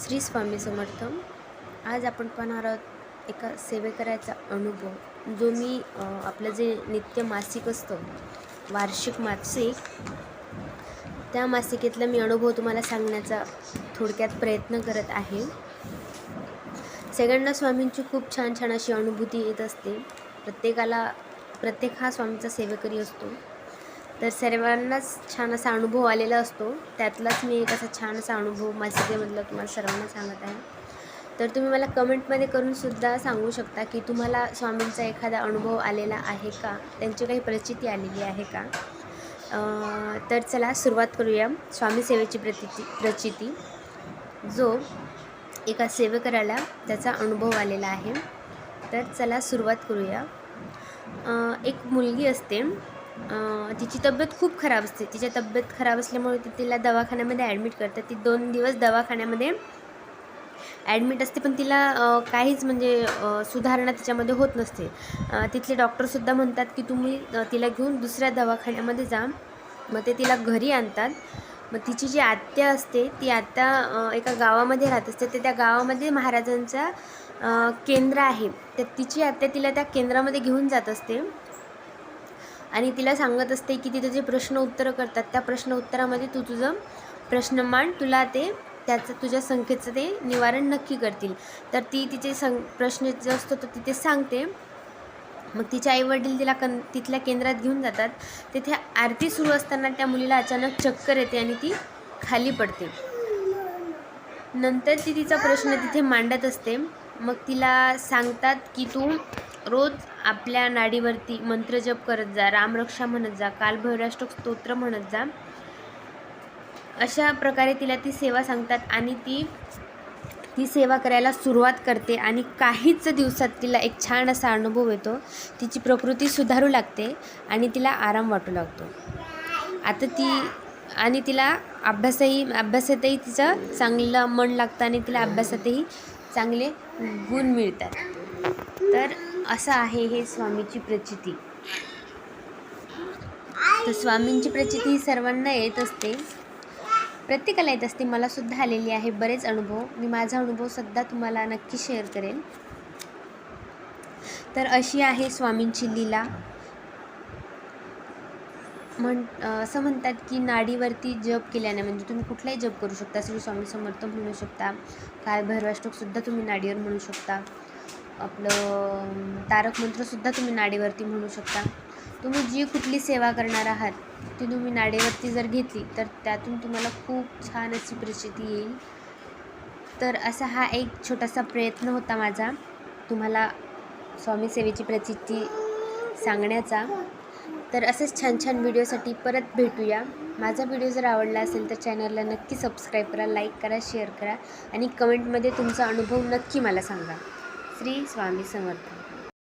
श्री स्वामी समर्थ. आज आपण पाहणार आहोत एका सेवेकऱ्याचा अनुभव जो मी आपलं जे नित्य मासिक असतं वार्षिक मासिक त्या मासिकेतला मी अनुभव तुम्हाला सांगण्याचा थोडक्यात प्रयत्न करत आहे. सगळ्यांना स्वामींची खूप छान छान अशी अनुभूती येत असते. प्रत्येकाला प्रत्येक हा स्वामीचा सेवेकरी असतो. तर सर्वांनाच छान असा अनुभव आलेला असतो. त्यातलाच मी एक असा छान असा अनुभव मासिकेमधला तुम्हाला सर्वांना सांगत आहे. तर तुम्ही मला कमेंटमध्ये करूनसुद्धा सांगू शकता की तुम्हाला स्वामींचा एखादा अनुभव आलेला आहे का? त्यांची काही प्रचिती आलेली आहे का? तर चला सुरुवात करूया. स्वामी सेवेची प्रतिती प्रचिती. जो एका सेवेकराला त्याचा अनुभव आलेला आहे. तर चला सुरुवात करूया. एक मुलगी असते. तिची तब्येत खूप खराब असते. तिची तब्येत खराब असल्यामुळे ती तिला दवाखान्यामध्ये ॲडमिट करतात. ती दोन दिवस दवाखान्यामध्ये ॲडमिट असते पण तिला काहीच म्हणजे सुधारणा तिच्यामध्ये होत नसते. तिथले डॉक्टरसुद्धा म्हणतात की तुम्ही तिला घेऊन दुसऱ्या दवाखान्यामध्ये जा. मग ते तिला घरी आणतात. मग तिची जी आत्या असते ती आत्या एका गावामध्ये राहत असते. तर त्या गावामध्ये महाराजांचा केंद्र आहे. तर तिची आत्या तिला त्या केंद्रामध्ये घेऊन जात असते. आणि तिला सांगत असते की तिथे जे प्रश्न उत्तरं करतात त्या प्रश्न उत्तरामध्ये तू तुझं प्रश्न मांड तुला ते त्याचं तुझ्या संख्येचं ते निवारण नक्की करतील. तर ती तिचे सं प्रश्न जो असतो तो तिथे सांगते. मग तिचे आईवडील तिला कन तिथल्या केंद्रात घेऊन जातात. तिथे आरती सुरू असताना त्या मुलीला अचानक चक्कर येते आणि ती खाली पडते. नंतर ती तिचा प्रश्न तिथे मांडत असते. मग तिला सांगतात की तू रोज आपल्या नाडीवरती मंत्रजप करत जा रामरक्षा म्हणत जा कालभैराष्टक स्तोत्र म्हणत जा. अशा प्रकारे तिला ती सेवा सांगतात आणि ती ती सेवा करायला सुरुवात करते आणि काहीच दिवसात तिला एक छान असा अनुभव येतो. तिची प्रकृती सुधारू लागते आणि तिला आराम वाटू लागतो. आता ती आणि तिला अभ्यासही अभ्यासातही तिचं चांगलं मन लागतं आणि तिला अभ्यासातही चांगले गुण मिळतात. तर असं आहे हे स्वामीची प्रचिती. तर स्वामींची प्रचिती ही सर्वांना येत असते. प्रत्येकाला येत असते. मला सुद्धा आलेली आहे बरेच अनुभव. मी माझा अनुभव सुद्धा तुम्हाला नक्की शेअर करेन. तर अशी आहे स्वामींची लीला. म्हण असं म्हणतात की नाडीवरती जप केल्याने म्हणजे तुम्ही कुठलाही जप करू शकता. श्री स्वामी समर्थ म्हणू शकता. काय भैरवाष्टकसुद्धा तुम्ही नाडीवर म्हणू शकता. आपलं तारक मंत्रसुद्धा तुम्ही नाडीवरती म्हणू शकता. तुम्ही जी कुठली सेवा करणार आहात ती तुम्ही नाडीवरती जर घेतली तर त्यातून तुम्हाला खूप छान अशी प्रचिती येईल. तर असा हा एक छोटासा प्रयत्न होता माझा तुम्हाला स्वामी सेवेची प्रचिती सांगण्याचा. तर असेच छान छान व्हिडिओसाठी परत भेटूया. माझा व्हिडिओ जर आवडला असेल तर चॅनलला नक्की सबस्क्राईब करा लाईक करा शेअर करा आणि कमेंटमध्ये तुमचा अनुभव नक्की मला सांगा. श्री स्वामी समर्थ.